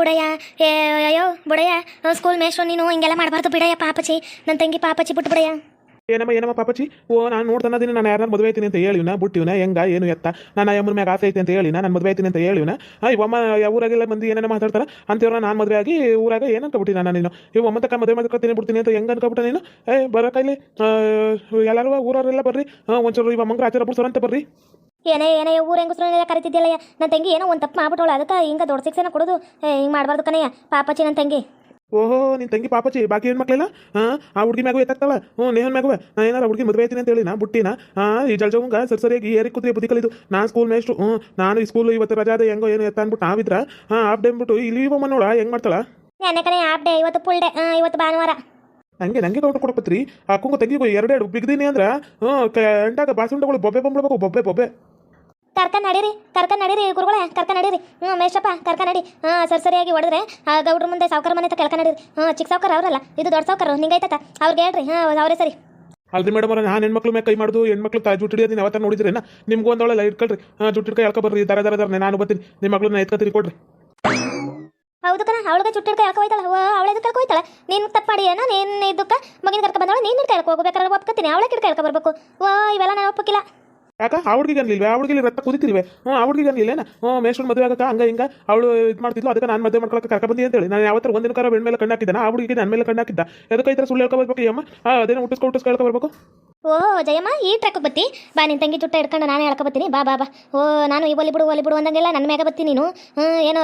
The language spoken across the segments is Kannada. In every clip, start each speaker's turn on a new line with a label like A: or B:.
A: ಬುಡಯ್ಯ, ಏ, ಅಯ್ಯೋ, ಬುಡಯ್ಯ ಸ್ಕೂಲ್ ಮೇಷ್ಟ್ರು ನೀನು ಹಿಂಗೆಲ್ಲ ಮಾಡಬಾರ್ದು ಬಿಡಯ್ಯ, ಪಾಪಚಿ. ನನ್ನ ತಂಗಿ ಪಾಪಚಿ ಬಿಟ್ಟು ಬಿಡಯ್ಯ.
B: ಏನಮ್ಮ ಏನಮ್ಮ ಪಾಪಚಿ? ಓ, ನಾನು ನೋಡ್ತಾನೆ ದಿನ ನಾನು ಯಾರನ್ನ ಮದುವೆ ಆಯ್ತೀನಿ ಅಂತ ಹೇಳಿವ್ನ, ಬಿಟ್ಟಿವ್ನ, ಹೆಂಗ, ಏನು ಎತ್ತ? ನಾನು ಅಮ್ಮನ ಮ್ಯಾಗ ಆಸೆ ಐತೆ ಅಂತ ಹೇಳಿ ನಾನು ಮದುವೆ ಆಯ್ತೀನಿ ಅಂತ ಹೇಳಿವ್ನ. ಇವಮ್ಮ ಊರಾಗೆಲ್ಲ ಮಂದಿ ಏನೇನೋ ಮಾತಾಡ್ತಾರ ಅಂತೇವ್ರ ನಾನು ಮದುವೆ ಆಗಿ ಊರಾಗ ಏನು ಅನ್ಕೊಬಿಟ್ಟಿ ನಾನು ನೀನು? ಇವ್ ಒಮ್ಮ ತಕ್ಕ ಮದುವೆ ಮಾಡ್ಕೊತೀನಿ ಬಿಡ್ತೀನಿ ಅಂತ ಹೆಂಗೆ ಅನ್ಕೊಬಿಟ್ಟೆ ನೀನು? ಏ, ಬರೋ ಕೈಲಿ ಎಲ್ಲರೂ ಊರವರೆಲ್ಲ ಬರ್ರಿ ಒಂಚೂರು ಇವ ಮಂಗ್ರ ಆಚಾರ ಬಿಡ್ಸೋರಂತ ಬರ್ರಿ.
A: ಏನೇ ಏನೇ ಊರ ಹೆಂಗಸ್ರು ಕರಿತಿದ್ದಿಲ್ಲಯ್ಯ ನನ್ನ ತಂಗಿ ಏನೋ ಒಂದು ತಪ್ಪು ಮಾಡ್ಬಿಟ್ಟವಳು ಅದಕ್ಕೆ ಹಿಂಗೆ ದೊಡ್ಡ ಶಿಕ್ಷೆನ ಕೊಡೋದು. ಹಿಂಗೆ ಮಾಡಬಾರ್ದು ಕಣಯ್ಯ ಪಾಪಚಿ ನನ್ನ ತಂಗಿ.
B: ಓಹೋ ನಿನ್ ತಂಗಿ ಪಾಪಚಿ ಬಾಕಿ ಏನು ಮಕ್ಳಿಲ್ಲ ಹಾಂ ಆ ಹುಡುಗಿ ಮ್ಯಾಗು ಎತ್ತಾಗ್ತಾಳ ಹ್ಞೂ ನೇಹನ್ ಮ್ಯಾಗುವೆ. ನಾ ಏನಾರ ಹುಡುಗಿ ಮದುವೆ ಆಯ್ತೀನಿ ಅಂತ ಹೇಳಿ ನಾ ಬುಟ್ಟಿನ ಹಾಂ ಈ ಜಲ್ಜವಂಗ ಸರಿ ಸರಿಯಾಗಿ ಏರಿ ಕೂತ್ರಿ ಬುದ್ಧಿ ಕಲಿದು ನಾನು ಸ್ಕೂಲ್ ಮೇಷ್ಟು ಹ್ಞೂ ನಾನು ಈ ಸ್ಕೂಲ್ ಇವತ್ತು ರಜಾದ ಹೆಂಗೋ ಏನು ಎತ್ತ ಅಂದ್ಬಿಟ್ಟು ನಾವಿದ್ರ ಹಾಂ ಆಫ್ ಡೇ ಅಂದ್ಬಿಟ್ಟು ಇಲ್ಲಿ ಇವ ನೋಡ ಹೆಂಗ್ ಮಾಡ್ತಾಳ?
A: ನೆನ್ನೆ ಕಣೆ ಆಫ್ ಡೇ ಇವತ್ತು ಫುಲ್ ಡೇ ಇವತ್ತು ಭಾನುವಾರ.
B: ಹಂಗೆ ನಂಗೆ ಕೌಂಟರ್ ಕೊಡಪತ್ರಿ ಕುಂಗು ತಂಗಿಗೂ ಎರಡೆರಡು ಬಿಗ್ದೀನಿ ಅಂದ್ರೆ ಹ್ಞೂ ಎಂಟಾಗ ಬಾಸುಂಡಗಳು ಬೊಬ್ಬೆ ಬಂದ್ಬಿಡ್ಬೇಕು ಬೊಬ್ಬೆ ಬೊಬ್ಬೆ.
A: ಕರ್ಕ ನಡೀರಿ ಕರ್ಕ ನಡೀರಿ ಗುರುಗಳ ಕರ್ಕ ನಡೀರಿ. ಹ್ಞೂ ಮೇಷಪ್ಪ ಕರ್ಕ ನಡಿ. ಹಾಂ ಸರಿ ಸರಿಯಾಗಿ ಹೊಡೆದ್ರೆ ಆ ಗೌಡ್ರ ಮುಂದೆ ಸಾವುಕಾರ ಮನೆ ಕೆಳಕ ನಡೀರಿ. ಹಾಂ ಚಿಕ್ಕ ಸಾವುಕಾರ ಅವರಲ್ಲ ಇದು ದೊಡ್ಡ ಸಾವ್ಕಾರ ನಿಂಗೈತತ ಅವ್ರಿಗೆ ಹೇಳ್ರಿ ಹಾಂ ಅವರೇ ಸರಿ.
B: ಅಲ್ರಿ ಮೇಡಮ್ ಅವ್ರ ನಾನು ಹೆಣ್ಮಕ್ಳು ಮೇಲೆ ಕೈ ಮಾಡೋದು ಹೆಣ್ಮಕ್ಳು ತಾ ಜುಟ್ಟು ಹಿಡಿಯೋದು ನೀವು ಅವತ್ತ ನೋಡಿದ್ರೇನ? ನಿಮ್ಗೂ ಒಂದೊಳ್ಳೆ ಇಟ್ಕೊಳ್ರಿ ಹಾಂ ಜುಟ್ಟು ಕೈ ಎಳ್ಕೊ ಬರ್ರಿ ದರ ದರ ದರ ನಾನು ಬರ್ತೀನಿ. ನಿಮ್ಮ ಮಗಳನ್ನ ಎತ್ಕೊತೀರಿ ಕೊಡ್ರಿ
A: ಹೌದು ಕಣ ಅವಳಿಗೆ ಚುಟ್ಟಿಡ್ಕ ಹೇಳ್ಕೊ ಹೋಯ್ತಾಳ. ಅವಳ ಇದಕ್ಕೆ ಕರ್ಕೊ ಹೋಯ್ತಾಳ? ನೀನು ತಪ್ಪ ಮಾಡಿ ಏನೋ ನೀನು ಇದಕ್ಕೆ? ಮಗಿನ ಕರ್ಕೊ ಬಂದವಳು ನೀನು ಹೇಳ್ಕೊ ಹೋಗ್ಬೇಕಾದ್ರೆ ಒಪ್ಕೊತೀನಿ ಅವಳೆ ಕಿಡ್ಕ ಹೇಳ್ಕೊ ಬರ್ಬೇಕು. ಓ ಇವೆಲ್ಲ ನಾನು ಒಪ್ಪಕ್ಕಿಲ್ಲ.
B: ಯಾಕ? ಆ ಹುಡುಗಿಗೆ ಅನ್ಲಿಲ್ವೇ? ಆ ಹುಡುಗಿಲಿ ರಕ್ತ ಕುದಿತಿಲ್ವೇ ಹ್ಞೂ ಆ ಹುಡುಗಿಗೆ ಅನ್ಲಿಲ್ಲೇನ? ಹ್ಞೂ ಮದುವೆ ಆಗಕ್ಕೆ, ಹಂಗ ಹಿಂಗ. ಅವಳು ಇದು ಮಾಡ್ತಿದ್ಲು, ಅದಕ್ಕೆ ನಾನು ಮದುವೆ ಮಾಡ್ಕೊಳಕ್ಕೆ ಕರ್ಕ ಬಂದಿ ಅಂತೇಳಿ. ನಾನು ಯಾವತ್ತರ ಒಂದಿನ ಕರ ಬೆಣ್ಣ ಮೇಲೆ ಕಣ್ಣು ಹಾಕಿದ್ದಾನೆ ಆ ಹುಡುಗಿಗೆ ನನ್ನ ಮೇಲೆ ಕಣ್ಣು ಹಾಕಿದ್ದ. ಎದಕ್ಕೆ ಈ ಥರ ಸುಳ್ಳು ಹೇಳ್ಕೊ ಬರ್ಬೇಕು ಈ ಅಮ್ಮ ಅದೇನೋ ಹುಟ್ಟಿಸ್ಕೊ ಹುಟ್ಟಿಸ್ಕೊ ಹೇಳ್ಕೊ ಬರ್ಬೇಕು?
A: ಓ, ಜಯಮ್ಮ, ಈ ಟ್ರಕ್ ಬತ್ತಿ. ಬಾ ನಿನ್ನ ತಂಗಿ ತುಟ್ಟ ಹಿಡ್ಕೊಂಡು ನಾನೇ ಹೇಳ್ಕೊ ಬತ್ತೀನಿ ಬಾ ಬಾ ಬಾ. ಓ, ನಾನು ಈ ಒಲಿ ಬಿಡು ಒಲಿ ಬಿಡು ಅಂದಂಗೆಲ್ಲ ನನ್ನ ಮ್ಯಾಗ ಬತ್ತಿ ನೀನು. ಹ್ಞೂ ಏನೋ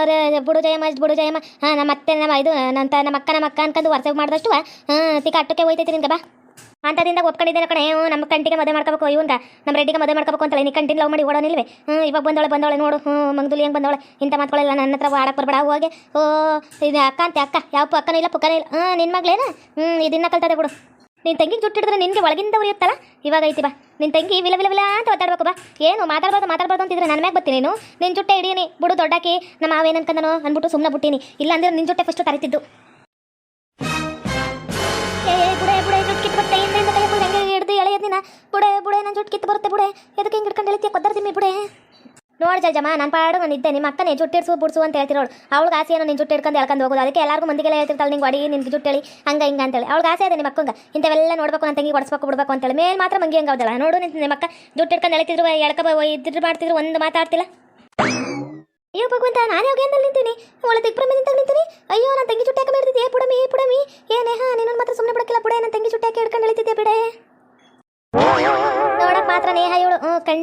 A: ಬಿಡು ಜಯಮ್ಮ ಬಿಡು ಜಯಮ್ಮ. ಹಾಂ, ನಮ್ಮ ಅತ್ತೆ, ನಮ್ಮ ಇದು ನನ್ನ ನಮ್ಮ ಅಕ್ಕ ನಮ್ಮ ಅಕ್ಕ ಅನ್ಕೊಂಡು ವರ್ಷ ಮಾಡಿದಷ್ಟು ಹಾಂ ತಿಕ್ಕ ಅಟ್ಟಕ್ಕೆ ಹೋಯ್ತೈತಿ ನಿನ್ಗೆ ಬಾ. ಅಂತದಿಂದ ಒಪ್ಕೊಂಡಿದ್ದೆ ಕಣೆ. ನಮ್ಮ ಕಂಟಿಗೆ ಮದುವೆ ಮಾಡ್ಕೋಬೇಕು ಇವನ್ಗ ನಮ್ಮ ರೆಡ್ಡಿಗೆ ಮದುವೆ ಮಾಡ್ಕೋಬೇಕು ಅಂತೇಳಿ ನೀ ಕಂಟಿನ ಲವ್ ಮಾಡಿ ಓಡೋನಿಲ್ವೇ? ಇವಾಗ ಬಂದವಳೆ ಬಂದವಳೆ ನೋಡು. ಹ್ಞೂ, ಮಂಗದುಲಿ ಹೆಂಗೆ ಬಂದವಳೆ? ಇಂಥ ಮಾತುಗಳೆಲ್ಲ ನನ್ನ ಹತ್ರ ಆಡಕ್ಕೆ ಬರ್ಬೇಡ, ಹೋಗಿ. ಓ, ಇದು ಅಕ್ಕ ಅಂತೆ, ಅಕ್ಕ. ಯಾವ ಅಕ್ಕನೂ ಇಲ್ಲ, ಪುಕ್ಕನೂ ಇಲ್ಲ. ಹ್ಞೂ ನಿನ್ನ ಮಗಳೇನ? ಹ್ಞೂ ಇದನ್ನ ಕಲ್ತದೆ ಬಿಡು. ನಿನ್ನ ತಂಗಿಗೆ ಜುಟ್ಟಿಡಿದ್ರೆ ನಿನಗೆ ಒಳಗಿಂದ ಉರಿಯುತ್ತಲ್ಲ ಇವಾಗ ಐತಿ ಬಾ. ನಿನ್ನ ತಂಗಿ ವಿಲ ವಿಲ ವಿಲ ಅಂತ ಒತ್ತಾಡ್ಬೇಕು ಬಾ. ಏನು, ಮಾತಾಡ್ಬಾರ್ದು ಮಾತಾಡ್ಬಾರ್ದು ಅಂತಿದ್ರೆ ನನ್ನ ಮ್ಯಾಗ ಬರ್ತೀನಿ ನೀನು. ನಿನ್ನ ಜುಟ್ಟೆ ಹಿಡೀನಿ. ಬಿಡು ದೊಡ್ಡಾಕಿ, ನಮ್ಮ ಮಾವೇನು ಅನ್ಕಂದನೋ ಅಂದ್ಬಿಟ್ಟು ಸುಮ್ಮನೆ ಬಿಟ್ಟಿನಿ. ಇಲ್ಲ ಅಂದ್ರೆ ನಿನ್ನ ಜುಟ್ಟೆ ಫಸ್ಟ್ ತರಿತಿದ್ದು. ಬುಡೆ ಬುಡೆ ನನ್ನ ಜುಟ್ಟು ಕಿತ್ತು ಬರುತ್ತೆ ಬುಡೆ. ಎದಕ್ಕೆ ಹಿಂಗೆ ಹಿಡ್ಕೊಂಡು ಹೇಳ್ತೀಯ ಕೊದ್ದರ್ತೀನಿ ಬುಡೆ. ನೋಡಿ ಜಜ್ಜಮ್ಮ ನಾನು ಪಾಡು ನಾನು ಇದ್ದೆ. ನಿಮ್ಮ ಅಕ್ಕನೇ ಜುಟ್ಟಿಡ್ಸು ಬಿಡ್ಸು ಅಂತ ಹೇಳ್ತಿರೋಳು. ಅವಳಿಗೆ ಆಸೆ ಏನೋ ನಿನ್ನ ಜುಟ್ಟು ಹಿಡ್ಕೊಂಡು ಹೇಳ್ಕೊಂಡು ಹೋಗೋದು. ಅದಕ್ಕೆ ಎಲ್ಲರಿಗೂ ಮಂದಿಗೆಲ್ಲ ಹೇಳ್ತಿರ್ತಾಳೆ, ನಿಂಗೆ ಅಡಿ ನಿನ್ಗೆ ಜುಟ್ಟು ಹೇಳಿ ಹಂಗೆ, ಹಿಂಗೆ ಅಂತೇಳಿ. ಅವಳಿಗೆ ಆಸೆ ಇದೆ ನಿಮ್ಮ ಅಕ್ಕಂಗೆ. ಇಂಥವೆಲ್ಲ ನೋಡ್ಬೇಕು ನನ್ನ ತಂಗಿ ಕೊಡಿಸ್ಬೇಕು ಬಿಡ್ಬೇಕು ಅಂತೇಳಿ. ಮೇಲೆ ಮಾತ್ರ ಮಂಗಿ ಹಂಗೆ ಹೌದಲ್ಲ? ನೋಡು ನಿನ್ನ ನಿಮ್ಮ ಅಕ್ಕ ಜುಟ್ಟು ಹಿಡ್ಕೊಂಡು ಹೇಳ್ತಿದ್ರು ಎಳ್ಕ ಇದ್ರು ಮಾಡ್ತಿದ್ರು, ಒಂದು ಮಾತಾಡ್ತಿಲ್ಲ. ಅಯ್ಯೋ ಭಗವಂತ, ನಾನು ಅಂದಲ್ಲಿ ನಿಂತೀನಿ? ಒಳ್ಳೆ ದಿಗ್ಬ್ರಹ್ಮ ನಿಂತಾಗ ನಿಂತೀನಿ. ಅಯ್ಯೋ ನನ್ನ ತಂಗಿ ಚುಟ್ಟಾಕ ಮಾಡಿದ್ದೆ ಪುಡಮಿ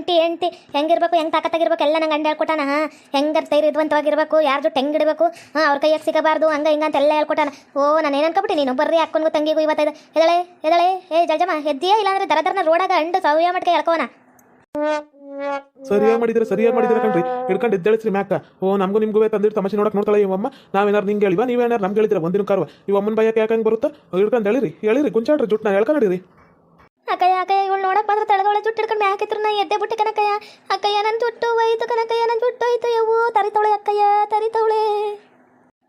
A: ಕಂಟಿ ಎಂಟಿ ಹೆಂಗಿರ್ಬೇಕು, ಹೆಂಗೆ ತಾಕತ್ತಾಗಿರ್ಬೇಕು, ಎಲ್ಲ ನಂಗೆ ಅಂಡ ಹೇಳ್ಕೊಟ್ಟಾನ. ಹಾ, ಹೆಂಗರ್ ಇದ್ವಂತವಾಗಿರ್ಬೇಕು ಯಾರ ಜೊತೆ ಹೆಂಗೆ ಇಡಬೇಕು ಹಾಂ, ಅವ್ರ ಕೈಯಾಗ ಸಿಗಬಾರ್ದು, ಹಂಗೆ ಹಿಂಗೆ ಅಂತ ಎಲ್ಲ ಹೇಳ್ಕೊಟ್ಟಾನ. ಓ, ನಾನು ಏನು ಅನ್ಕೊಬಿಟ್ಟು ನೀನು ಬರ್ರಿ ಅಕ್ಕನಿಗೂ ತಂಗಿಗೂ ಇವತ್ತೈದು. ಎದಳೆ ಎದಳೆ ಏ ಜಜಮ್ಮ ಎದ್ದೀಯಾ ಇಲ್ಲಾಂದ್ರೆ ದರ ದರನ ರೋಡಾಗ ಅಂಡು ಸವ್ಯ ಮಟ್ಕೆ ಹೇಳ್ಕೋನ
B: ಸರಿಯಾಗಿ ಮಾಡಿದ್ರೆ ಸರಿಯಾಗಿ ಮಾಡಿದ್ರೆ ಕಣ್ರಿ. ಹಿಡ್ಕೊಂಡು ಎದ್ದೇಳಿಸ್ರಿ ಮ್ಯಾಕ ಓ, ನಮಗೂ ನಿಮಗೂ ತಂದಿಟ್ಟು ತಮಾಷೆ ನೋಡಕ್ ನೋಡ್ತಾಳೆ ಇವಮ್ಮ ನಾವೇನಾರು ನಿಂಗೆ ಹೇಳಿವಾ, ನೀವೇನಾರು ನಮ್ಗೆ ಹೇಳಿದ್ರೆ, ಒಂದಿನ ಕಾರುವ. ಇವ ಅಮ್ಮನ ಬಯಕ್ಕೆ ಯಾಕೆ ಹಂಗೆ ಬರುತ್ತಾ? ಹಿಡ್ಕೊಂಡು ಹೇಳಿರಿ ಹೇಳಿರಿ ಜುಟ್ ಜುಟ್ನ ಹೇಳ್ಕೊಂಡಿರಿ
A: ಅಕ್ಕಯ್ಯ ಅಕ್ಕಯ್ಯ, ಇವಳು ನೋಡಕ್ ಬಂದ್ರೆ ತಳಗೊಳ ಜುಟ್ಟು ಹಿಡ್ಕೊಂಡು ನಾ ಎದ್ದೆ ಬಿಟ್ಟೆ ಕನಕಯ್ಯ. ಅಕ್ಕಯ್ಯ ನನ್ನ ಜುಟ್ಟು ಹೋಯ್ತು ಕನಕಯ್ಯ ನನ್ನ ಜುಟ್ಟು ಹೋಯ್ತು ಯವ್ವು. ತರಿತವಳೆ ಅಕ್ಕಯ್ಯ ತರಿತವಳೆ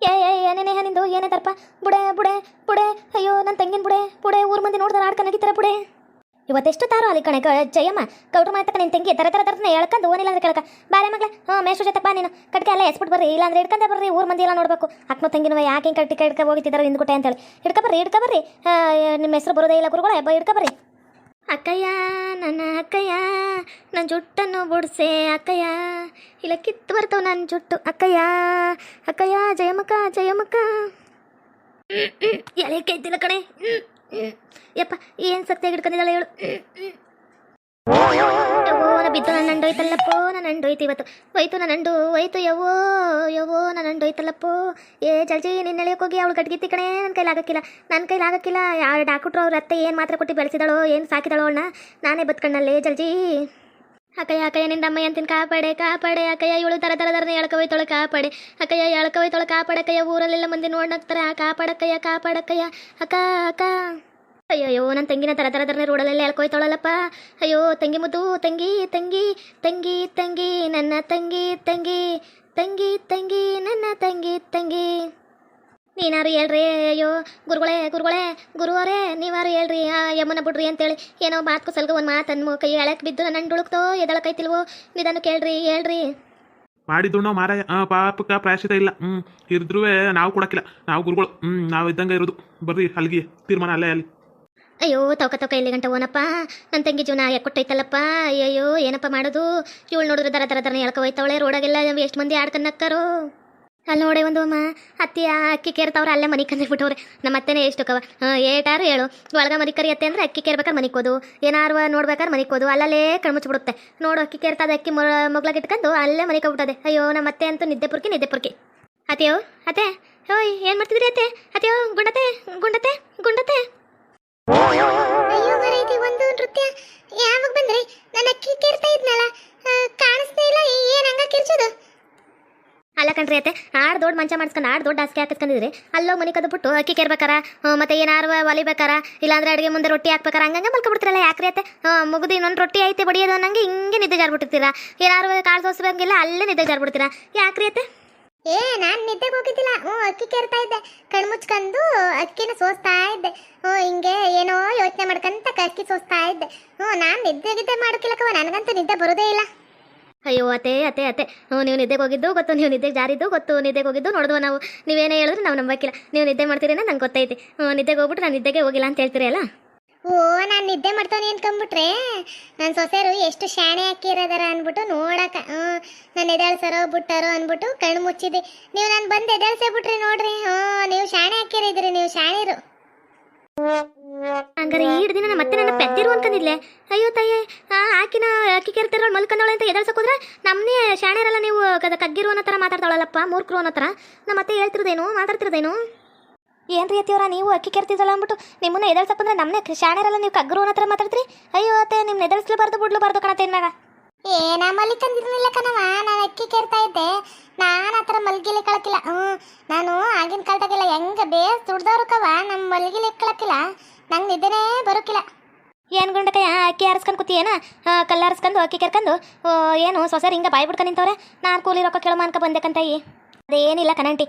A: ಏ ಏ ಏನೇನೇ ನಿಂದು ಏನೇ ದರ್ಪ? ಬುಡೆ ಬುಡೆ ಬುಡೆ. ಅಯ್ಯೋ ನನ್ನ ತಂಗಿನ ಬುಡೆ. ಬುಡೆ, ಊರ್ ಮಂದಿ ನೋಡ್ತಾರೆ ಆಡ್ಕನಾಗಿತ್ತಾರೆ ಬುಡೆ. ಇವತ್ತೆಷ್ಟು ತಾರೋ ಅಲ್ಲಿ ಕಣೆ ಕ- ಜಯಮ್ಮ ಕೌಟ್ರು ಮಾಡ್ತಕ್ಕ ನಿನ್ನ ತಂಗಿ. ತರ ತರ ತರ ಹೇಳ್ಕೊಂಡು ಓನಿಲ್ಲ ಅಂದ್ರೆ ಕೇಳಕ. ಬಾರೆ ಮಗ್ಲ. ಹಾಂ, ಮೇಷ್ಟ್ರ ಜೊತೆ ಬಾ ನೀನು. ಕಟ್ಕೆ ಎಲ್ಲ ಎಸ್ಬಿಟ್ಟು ಬರ್ರಿ. ಇಲ್ಲ ಅಂದ್ರೆ ಹಿಡ್ಕೊಂಡೆ ಬರ್ರಿ. ಊರ್ ಮಂದಿ ಎಲ್ಲ ನೋಡ್ಬೇಕು. ಅಕ್ಕನ ತಂಗಿನವ ಯಾಕೆ ಹಿಂಗೆ ಕಟ್ಟಿ ಕಟ್ಕ ಹೋಗಿತ್ತಿದ್ದಾರೆ ಹಿಂದ್ಗುಟ್ಟೆ ಅಂತೇಳಿ ಹಿಡ್ಕ ಬರ್ರಿ ಹಿಡ್ಕ ಬರ್ರಿ. ನಿಮ್ಮ ಹೆಸರು ಬರೋದೇ ಇಲ್ಲ ಗುರುಗಳೇ. ಹಬ್ಬ ಹಿಡ್ಕ ಬರ್ರಿ. ಅಕ್ಕಯ್ಯ, ನನ್ನ ಅಕ್ಕಯ್ಯ ನನ್ನ ಜುಟ್ಟನ್ನು ಬುಡ್ಸೆ ಅಕ್ಕಯ್ಯ ಇಲ್ಲ, ಕಿತ್ತು ಬರ್ತಾವ ನನ್ನ ಜುಟ್ಟು ಅಕ್ಕಯ್ಯ ಅಕ್ಕಯ್ಯ ಜಯಮಕ್ಕ ಜಯಮಕ ಎಲೆ ಕೈತಿಲ್ಲ ಕಣೆ. ಯಪ್ಪ, ಏನು ಸತ್ಯ ಹಿಡ್ಕೊಂಡಿದ್ದಾಳೆ ಹೇಳು. ಯವ್ವೋ ನನ್ನ ನಂಡೋಯ್ತಲ್ಲಪ್ಪೋ ನನ್ನ ನಂಡೋಯ್ತು ಇವತ್ತು. ಹೋಯ್ತು ನನ್ನ ನಂಡು, ಹೋಯ್ತು ಯವ್ವೋ ಯವ್ವೋ ನನ್ನ ನಂಡೋಯ್ತಲ್ಲಪ್ಪೋ. ಏ ಜಲ್ಜಿ, ನಿನ್ನ ಹೋಗಿ ಅವಳು ಗಟ್ಗಿತ್ತಿ ಕಣೆ ನನ್ನ ಕೈಲಾಗಕ್ಕಿಲ್ಲ ನನ್ನ ಕೈಲಾಗಕ್ಕಿಲ್ಲ ಯಾರು ಡಾಕ್ಟ್ರು ಅವ್ರ ಅತ್ತೆ ಏನು ಮಾತ್ರ ಕೊಟ್ಟು ಬೆಳೆಸಿದಳೋ, ಏನು ಸಾಕಿದಳೋ ಅವಳನ್ನ ನಾನೇ ಬದುಕಣ್ಣಲ್ಲೇ, ಜಲ್ಜಿ. ಅಕ್ಕಯ್ಯ ಅಕ್ಕಯ್ಯ, ನಿನ್ನ ಅಮ್ಮ ಅಂತೀನಿ ಕಾಪಾಡೆ ಕಾಪಾಡೆ, ಅಕ್ಕಯ್ಯ, ಇವಳು ತರ ತರ ತರನೇ ಎಳ್ಕೊಯ್ತೊಳೆ ಕಾಪಾಡೆ. ಅಕ್ಕಯ್ಯ ಎಳ್ಕೊಯ್ತೊಳೆ ಕಾಪಾಡಕ್ಕಯ್ಯ, ಊರಲ್ಲೆಲ್ಲ ಮಂದಿ ನೋಡಕ್ತಾರ ಕಾಪಾಡಕ್ಕಯ್ಯ ಕಾಪಾಡಕ್ಕಯ್ಯ. ಅಕ್ಕ ಅಕ್ಕ. ಅಯ್ಯಯ್ಯೋ ನನ್ನ ತಂಗಿನ ತರ ತರ ತರನೇ ರೋಡಲ್ಲೆಲ್ಲ ಎಳ್ಕೊಯ್ತಾಳಲ್ಲಪ್ಪ. ಅಯ್ಯೋ, ತಂಗಿ ಮುದ್ದು, ತಂಗಿ ತಂಗಿ ತಂಗಿ ತಂಗಿ, ನನ್ನ ತಂಗಿ ತಂಗಿ ತಂಗಿ ತಂಗಿ, ನನ್ನ ತಂಗಿ ತಂಗಿ. ನೀನಾರು ಹೇಳ್ರಿ, ಅಯ್ಯೋ, ಗುರುಗಳೇ ಗುರುಗಳೇ, ಗುರುವರೇ, ನೀವಾರು ಹೇಳ್ರಿ, ಆ ಯಮ್ಮನ ಬಿಡ್ರಿ ಅಂತೇಳಿ. ಏನೋ ಮಾತು ಸಲ್ಗ ಒಂದು ಮಾತು ಅನ್ನ ಕೈ ಎಳಕ್ ಬಿದ್ದು ನನ್ನ ಉಳುಕ್ತೋ ಎದಳಕೈತಿಲ್ವೋ ನಿಧಾನ ಕೇಳ್ರಿ, ಹೇಳ್ರಿ.
B: ನಾವು ಮಾರಾಯ ಪಾಪಕ್ಕ ಪ್ರಾಯಶ್ಚಿತ ಇಲ್ಲ. ಹ್ಞೂ ಇದ್ರೂ ನಾವು ಕೊಡಕ್ಕಿಲ್ಲ. ನಾವು ಗುರುಗಳು ಹ್ಞೂ ನಾವು ಇದ್ದಂಗೆ ಇರೋದು. ಬರ್ರಿ ಅಲ್ಲಿಗೆ ತೀರ್ಮಾನ ಅಲ್ಲೇ ಅಲ್ಲಿ.
A: ಅಯ್ಯೋ, ತೌಕ ತೌಕ ಇಲ್ಲಿ ಗಂಟ ಓನಪ್ಪ? ನನ್ನ ತಂಗಿ ಜೀವನ ಕೊಟ್ಟೈತಲ್ಲಪ್ಪ ಅಯ್ಯೋ ಏನಪ್ಪ ಮಾಡೋದು? ಇವಳು ನೋಡಿದ್ರೆ ದರ ದರ ದರ ಎಳ್ಕೊ ಹೋಯ್ತವಳೆ, ರೋಡಾಗೆಲ್ಲ ಎಷ್ಟು ಮಂದಿ ಆಡ್ಕನ್ನಕ್ಕಾರು ಅಲ್ಲಿ ನೋಡಿ ಒಂದು ಅಮ್ಮ, ಅತ್ತಿ ಅಕ್ಕಿ ಕೇರ್ತಾವ್ರೆ, ಅಲ್ಲೇ ಮನೆ ಕಂದಿರ್ಬಿಟ್ಟವ್ರೆ ನಮ್ಮ ಅತ್ತೆನೇ ಎಷ್ಟು ಕವ. ಏಟಾರು ಹೇಳು ಒಳಗ ಮನೆ ಕರಿ ಅತ್ತೆ ಅಂದ್ರೆ ಅಕ್ಕಿ ಕೇರ್ಬೇಕಾದ್ರೆ ಮನಿಕೋದು ಏನಾರು ನೋಡ್ಬೇಕಾದ್ರೆ ಮನಿಕೋದು ಅಲ್ಲಲ್ಲೇ ಕಣ್ಮುಚ್ಬಿಡುತ್ತೆ ನೋಡು, ಅಕ್ಕಿ ಕೇರ್ತಾದ ಅಕ್ಕಿ ಮೊಗ್ಲಾಗ ಇಟ್ಕೊಂಡು ಅಲ್ಲೇ ಮನಿಕೋಗ್ಬಿಟ್ಟದೆ ಅಯ್ಯೋ ನಮ್ಮ ಅತ್ತೆ ಅಂತೂ ನಿದ್ದೆ ಪುರ್ಕಿ ನಿದ್ದೆ ಪುರ್ಕಿ. ಅತ್ತೆಯೋ, ಅತ್ತೆ. ಹೋಯ್, ಏನು ಮಾಡ್ತಿದ್ರಿ ಅತ್ತೆ? ಅತ್ತೆಯೋ ಗುಂಡತೆ ಗುಂಡತೆ ಗುಂಡತೆ
C: ಅಯ್ಯೋ ಮರೈತಿ ಒಂದು ನೃತ್ಯ. ಯಾವಾಗ ಬಂದ್ರಿ? ನನ್ನ ಅಕ್ಕಿ ಕೇರ್ತಾ ಇದ್ನಲ್ಲ. ಕಾಣಿಸ್ತಾ ಇಲ್ಲ. ಏನ್ ಹಂಗ ಕಿರ್ಚೋದು?
A: ಅಲ್ಲ ಕಣ್ರಿ ಅತ್ತೆ, ಆಡ್ ದೊಡ್ಡ ಮಂಚ ಮಾಡಿಸ್ಕೊಂಡು, ಆಡ್ ದೊಡ್ಡ ಹಾಸಿಗೆ ಹಾಕಿಸ್ಕೊಂಡಿದ್ರಿ. ಅಲ್ಲೋ ಮನೆ ಕದ್ದು ಬಿಟ್ಟು ಅಕ್ಕಿ ಕೇರ್ಬೇಕಾರ? ಮತ್ತೆ ಏನಾರು ಒಲಿಬೇಕಾರ? ಇಲ್ಲಾಂದ್ರೆ ಅಡುಗೆ ಮುಂದೆ ರೊಟ್ಟಿ ಹಾಕ್ಬೇಕಾರ? ಹಂಗಂಗೆ ಮಲ್ಕೊಬಿಡ್ತಿರಲ್ಲ ಯಾಕ್ರಿ ಅತ್ತೆ? ಮುಗಿದು ಇನ್ನೊಂದು ರೊಟ್ಟಿ ಐತೆ, ಬಡಿಯೋದು ಅನ್ನಂಗೆ ಹಿಂಗೆ ನಿದ್ದೆ ಜಾರ್ಬಿಟ್ಟಿರ್ತೀರಾ? ಏನಾರು ಕಾಳು ಸೋಸ್ಬೇಕಿಲ್ಲ ಅಲ್ಲೇ ನಿದ್ದೆ ಜಾರ್ಬಿಡ್ತೀರಾ? ಯಾಕ್ರಿ ಅತ್ತೆ?
C: ಏ, ನಾನ್ ನಿದ್ದೆಗೆ ಹೋಗಿದ್ದಿಲ್ಲ. ಹ್ಞೂ, ಅಕ್ಕಿ ಕೇರ್ತಾ ಇದ್ದೆ. ಕಣ್ಮುಚ್ಕೊಂಡು ಅಕ್ಕಿನ ಸೋಸ್ತಾ ಇದ್ದೆ. ಹ್ಞೂ, ಹಿಂಗೆ ಏನೋ ಯೋಚನೆ ಮಾಡ್ಕಂತ ಅಕ್ಕಿ ಸೋಸ್ತಾ ಇದ್ದೆ. ಹ್ಞೂ, ನಾನ್ ನಿದ್ದೆ ಗಿದ್ದೆ ಮಾಡೋಕಿಲ್ಲಕವ ನನಗಂತೂ ನಿದ್ದೆ ಬರೋದೇ ಇಲ್ಲ.
A: ಅಯ್ಯೋ, ಅತ್ತೆ ಅತ್ತೆ ಅತ್ತೆ. ಹ್ಞೂ, ನೀವು ನಿದ್ದೆಗೆ ಹೋಗಿದ್ದು ಗೊತ್ತು, ನೀವು ನಿದ್ದೆಗೆ ಜಾರಿದ್ದು ಗೊತ್ತು. ನಿದ್ದೆಗೆ ಹೋಗಿದ್ದು ನೋಡಿದ್ವು ನಾವು. ನೀವೇನೇ ಹೇಳಿದ್ರು ನಾವು ನಂಬಕ್ಕಿಲ್ಲ ನೀವು ನಿದ್ದೆ ಮಾಡ್ತೀರಿ ಅಂತ ನಂಗೆ ಗೊತ್ತೈತಿ. ಹ್ಞೂ, ನಿದ್ದೆಗೆ ಹೋಗ್ಬಿಟ್ಟು ನಾನು ನಿದ್ದೆಗೆ ಹೋಗಿಲ್ಲ ಅಂತ ಹೇಳ್ತೀರಿ ಅಲ್ಲ?
C: ಓ, ನಾನು ನಿದ್ದೆ ಮಾಡ್ತಾನೆ ಅನ್ಕೊಂಬಿಟ್ರೆ? ನನ್ನ ಸೊಸೆರು ಎಷ್ಟು ಶಾಣೆ ಹಾಕಿರೋದಾರ ಅನ್ಬಿಟ್ಟು ನೋಡಕ, ಹ್ಞೂ, ನಾನು ಎದಾಳ್ಸರೋ ಬಿಟ್ಟಾರೋ ಅನ್ಬಿಟ್ಟು ಕಣ್ಣು ಮುಚ್ಚಿದೆ. ನೀವು ನಾನು ಬಂದು ಎದಾಳ್ಸೇ ಬಿಟ್ರಿ ನೋಡ್ರಿ, ಹ್ಞೂ, ನೀವು ಶಾಣೆ ಹಾಕಿರಿದ್ರಿ ನೀವು ಶಾಣೆರು.
A: ಹಂಗಾರೆ ಈ ದಿನ ಮತ್ತೆ ನನ್ನ ಪೆದ್ದಿರು ಅನ್ಕೊಂಡಿದ್ಲೆ ಅಯ್ಯೋ ತಾಯಿ ಆಕಿನ ಅಕ್ಕಿ ಕೆರ್ತಿರೋ ಮಲ್ಕೊಂಡವಳೆ ಅಂತ ಎದರ್ಸಕೋದ್ರೆ ಹೋದ್ರೆ ಶಾಣೆರಲ್ಲ ನೀವು ಕದ ಕಗ್ಗಿರು ಅನ್ನೋ ಥರ ಮಾತಾಡ್ತಾಳಲ್ಲಪ್ಪ, ಮೂರ್ಖರು ಅನ್ನೋ ಥರ. ನಮ್ಮ ಮತ್ತೆ ಹೇಳ್ತಿರೋದೇನು, ಮಾತಾಡ್ತಿರೋದೇನು? ಏನ್ ರೀತಿಯವರ ನೀವು ಅಕ್ಕಿ ಕೆರ್ತಿದ್ದಲ್ಲ ಅಂದ್ಬಿಟ್ಟು ನಿಮ್ಮನ್ನ ಎದಳ್ಸಕ್ ಅಂದ್ರೆ ನಮ್ಮನ್ನೇ ಶಾಣೆರಲ್ಲ ನೀವು ಕಗ್ಗರು ಹತ್ರ ಮಾತಾಡ್ತೀರಿ? ಅಯ್ಯೋ ಅತ್ತೆ ನಿಮ್ಮ ಎದಳ್ಸ್ಲಬಾರ್ದು ಬಿಡ್ಲಬಾರ್ದು ಏ ನಾ
C: ಮಲ್ಲಿ ತಂದಿರಲಿಲ್ಲ ಕಣವ ನಾನು ಅಕ್ಕಿ ಕೇರ್ತಾ ಇದ್ದೆ. ನಾನು ಆ ಥರ ಮಲ್ಗಿಲಿ ಕಳಕಿಲ್ಲ. ಹ್ಞೂ ನಾನು ಆಗಿನ ಕಾಲದಾಗೆಲ್ಲ ಹೆಂಗ ಬೇಸ್ ದುಡ್ದವ್ರು ಕವ ನಮ್ಮ ಮಲ್ಗಿಲಿ ಕಳಕಿಲ್ಲ. ನಂಗೆ ನಿದ್ದೆನೇ ಬರೋಕಿಲ್ಲ.
A: ಏನು ಗುಂಡಕಯ್ಯ ಅಕ್ಕಿ ಆರಿಸ್ಕೊಂಡು ಕೂತಿಯೇನ ಕಲ್ಲಾರಿಸ್ಕೊಂಡು ಅಕ್ಕಿ ಕೇರ್ಕೊಂಡು ಓ, ಏನು ಸೊಸರಿ ಹಿಂಗೆ ಬಾಯಿ ಬಿಡ್ಕೊಂಡು ನಿಂತವ್ರೆ? ನಾನು ಕೂಲಿ ರೊಕ್ಕ ಕೇಳೋ ಅನ್ಕ ಬಂದೆ ಕಂತಾಯಿ ಅದೇನಿಲ್ಲ ಕಣಂಟಿ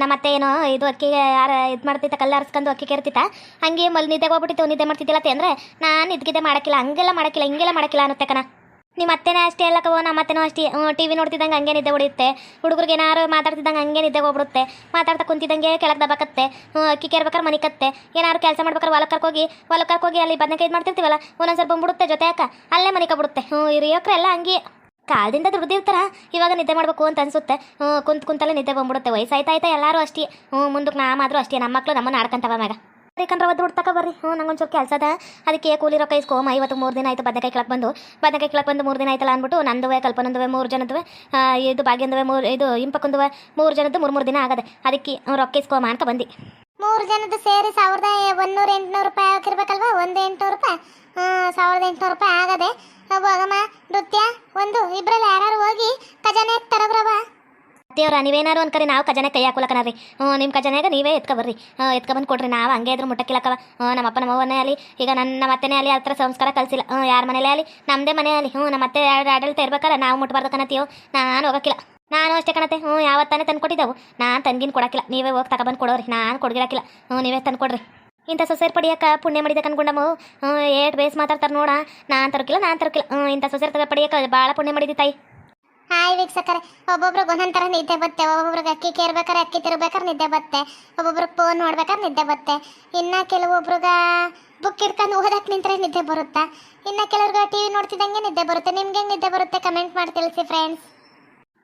A: ನಮ್ಮ ಅತ್ತೆ ಏನೋ ಇದು ಅಕ್ಕಿ ಯಾರ ಇದು ಮಾಡ್ತಿತ್ತ, ಕಲ್ಲು ಹರ್ಸ್ಕೊಂಡು ಅಕ್ಕಿ ಕೆರ್ತಿತ್ತ. ಹಂಗೆ ಮಲ್ ನಿದ್ದೆಗೆ ಹೋಗ್ಬಿಟ್ಟಿತ್ತು, ನಿದ್ದೆ ಮಾಡ್ತಿದ್ದಿಲ್ಲ ಅಂದ್ರೆ ನಾನು ಇದ್ಗಿದ್ದೆ ಮಾಡಕ್ಕಿಲ್ಲ, ಹಂಗೆಲ್ಲ ಮಾಡಕ್ಕಿಲ್ಲ, ಹಿಂಗೆಲ್ಲ ಮಾಡಕ್ಕಿಲ್ಲ ಅನ್ನತ್ತೆ ಕಣ. ನಿಮ್ಮ ಅತ್ತೆನೇ ಅಷ್ಟೇ ಅಲ್ಲಕವೋ ನಮ್ಮ ಅತ್ತೆನೂ ಅಷ್ಟೇ. ಟಿ ವಿ ನೋಡ್ತಿದ್ದಂಗೆ ಹಂಗೆ ನಿದ್ದೆ ಹೊಡಿಯುತ್ತೆ. ಹುಡುಗರಿಗೆ ಏನಾರು ಮಾತಾಡ್ತಿದ್ದಂಗೆ ಹಂಗೆ ನಿದ್ದೆ ಹೋಗ್ಬಿಡುತ್ತೆ. ಮಾತಾಡ್ತಾ ಕುಂತಿದ್ದಂಗೆ ಕೆಳಗೆ ದಬಕತ್ತೆ ಅಕ್ಕಿ ಕೇರ್ಬೇಕಾರೆ ಮನಿಕತ್ತೆ. ಏನಾರು ಕೆಲಸ ಮಾಡ್ಬೇಕಾರೆ ಹೊಲಕ್ಕೆ ಹೋಗಿ ಹೊಲಕ್ಕೆ ಹೋಗಿ ಅಲ್ಲಿ ಬದನೆಕಾಯಿ ಇದು ಮಾಡ್ತಿರ್ತೀವಲ್ಲ ಒಂದೊಂದ್ಸಲ ಬಂದ್ಬಿಡುತ್ತೆ ಜೊತೆ ಅಕ್ಕ ಅಲ್ಲೇ ಮನಿಕ ಬಿಡುತ್ತೆ ಹ್ಞೂ ಎಲ್ಲ ಹಂಗೆ. ಕಾಲದಿಂದ ದುಡ್ದಿರ್ತಾರ ಇವಾಗ ನಿದ್ದೆ ಮಾಡಬೇಕು ಅಂತ ಅನ್ಸುತ್ತೆ. ಕುಂತ್ ಕುಂತಲ್ಲೇ ನಿದ್ದೆ ಬಂದ್ಬಿಡುತ್ತೆ. ವಯಸ್ಸಾಯ್ತಾ ಆಯ್ತಾ ಎಲ್ಲರೂ ಅಷ್ಟೇ. ಹ್ಞೂ ಮುಂದಕ್ಕೆ ನಾ ಮಾತ್ರ ಅಷ್ಟೇ. ನಮ್ಮ ಮಕ್ಳು ನಮ್ಮನ್ನ ಆಡ್ಕಂತವ ಮ್ಯಾಗ. ಯಾಕಂದ್ರೆ ಒದ್ದು ಹುಡ್ತಕ ತಕ ಬರ್ರಿ ಹ್ಞೂ ನಂಗೊಂಚೂರು ಕೆಲಸ ಅದ. ಅದಕ್ಕೆ ಕೂಲಿ ರೊಕ್ಕ ಇಸ್ಕೊಮ್ಮ ಇವತ್ತು ಮೂರು ದಿನ ಆಯ್ತು ಬದನೆಕಾಯಿ ಕೆಳಗೆ ಬಂದು. ಬದನೆಕಾಯಿ ಕೆಳಗೆ ಬಂದು ಮೂರು ದಿನ ಆಯ್ತಲ್ಲ ಅಂದ್ಬಿಟ್ಟು ನಂದುವೆ, ಕಲ್ಪನಂದುವೆ, ಮೂರು ಜನದುವೆ ಇದು ಭಾಗ್ಯಂದುವೆ, ಮೂರು, ಇದು ಇಂಪಕ್ಕೊಂದುವೆ, ಮೂರು ಜನದ್ದು ಮೂರು ಮೂರು ದಿನ ಆಗದೆ. ಅದಕ್ಕೆ ರೊಕ್ಕ ಇಸ್ಕೊಮ್ಮ ಅಂತ ಬಂದು.
C: ಮೂರು ಜನದ್ದು ಸೇರಿ ಸಾವಿರದ ಒಂದೂರ ಎಂಟುನೂರು ರೂಪಾಯಿ ಹಾಕಿರ್ಬೇಕಲ್ವಾ? ಒಂದು ಎಂಟುನೂರು ರೂಪಾಯಿ. ಸಾವಿರದ ಎಂಟುನೂರು ರೂಪಾಯಿ ಆಗದೆ ಹೋಗಮ್ಮ ನೃತ್ಯ, ಒಂದು ಇಬ್ಬರಲ್ಲಿ ಯಾರು ಹೋಗಿ ಖಜಾನೆ ತರಬ್ರವ
A: ದೇವ್ರ ನೀವೇನಾರು ಅನ್ಕರಿ ನಾವು ಖಜಾನೆ ಕೈ ಹಾಕೊಲಕನರಿ ಹ್ಞೂ ನಿಮ್ಮ ಖಜಾನೆಗೆ ನೀವೇ ಎತ್ಕೊ ಬರ್ರಿ ಎತ್ಕೊ ಬಂದು ಕೊಡ್ರಿ, ನಾವು ಹಂಗೆ ಇದ್ರೂ ಮುಟ್ಟಕ್ಕಿಲ್ಲಕವ ನಮ್ಮ ಅಪ್ಪನ ನಮ್ಮವನ್ನೇ ಆಗಲಿ, ಈಗ ನನ್ನ ನಮ್ಮ ಅತ್ತೆನೇ ಆ ಥರ ಸಂಸ್ಕಾರ ಕಲಿಸಿಲ್ಲ ಹ್ಞೂ ಯಾರ ಮನೇಲೇ ಆಗಲಿ ನಮ್ಮದೇ ಮನೆ ಆಗಲಿ. ಹ್ಞೂ ನಮ್ಮ ಅತ್ತೆ ಆಡಳಿತ ಇರ್ಬೇಕಲ್ಲ, ನಾವು ಮುಟ್ಬಾರ್ದು ಕಣತೀವೋ ನಾನು ಹೋಗಕ್ಕಿಲ್ಲ. ನಾನು ಅಷ್ಟೇ ಕಣತೆ ಹ್ಞೂ ಯಾವತ್ತಾನೆ ತಂದು ಕೊಟ್ಟಿದ್ದೆವು. ನಾನು ತಂಗಿನ ಕೊಡಕ್ಕಿಲ್ಲ. ನೀವೇ ಹೋಗಿ ತಗೊಬಂದು ಕೊಡೋರಿ. ನಾನು ಕೊಡ್ಗಿರಕ್ಕಿಲ್ಲ ಹ್ಞೂ, ನೀವೇ ತಂದು ಕೊಡ್ರಿ. ಇಂಥ ಸೊಸೆರ್ ಪಡಿಯಕ್ಕ ಪುಣ್ಯ ಮಾಡಿದೆ ಕನ್ಕೊಂಡಮ್ಮ ಹ್ಞೂ, ಏಟ್ ಬೇಸ್ ಮಾತಾಡ್ತಾರೆ ನೋಡ. ನಾನು ತರಕಿಲ್ಲ ನಾನು ತರಕಿಲ್ಲ. ಹ್ಞೂ, ಇಂಥ ಸೊಸೆರ್ ತಗ ಪಡಿಯಕ್ಕ ಭಾಳ ಪುಣ್ಯ ಮಾಡಿದಿ ತಾಯಿ.
C: ಹಾಯ್ ವೀಕ್ಷಕರೇ. ಒಬ್ಬೊಬ್ರಿಗೆ ಒಂದೊಂದು ಥರ ನಿದ್ದೆ ಬತ್ತೆ. ಒಬ್ಬೊಬ್ರಿಗೆ ಅಕ್ಕಿ ಕೇರ್ಬೇಕಾರೆ ಅಕ್ಕಿ ತಿರ್ಬೇಕಾರೆ ನಿದ್ದೆ ಬತ್ತೆ. ಒಬ್ಬೊಬ್ರಿಗೆ ಫೋನ್ ನೋಡ್ಬೇಕಾದ್ರೆ ನಿದ್ದೆ ಬತ್ತೆ. ಇನ್ನು ಕೆಲವೊಬ್ರಿಗೆ ಬುಕ್ ಹಿಡ್ಕೊಂಡು ಓದಕ್ಕೆ ನಿಂತರೆ ನಿದ್ದೆ ಬರುತ್ತಾ? ಇನ್ನ ಕೆಲವ್ರಿಗೆ ಟಿವಿ ನೋಡ್ತಿದ್ದಂಗೆ ನಿದ್ದೆ ಬರುತ್ತೆ. ನಿಮ್ಗೆ ನಿದ್ದೆ ಬರುತ್ತೆ? ಕಮೆಂಟ್ ಮಾಡಿ ತಿಳಿಸಿ ಫ್ರೆಂಡ್ಸ್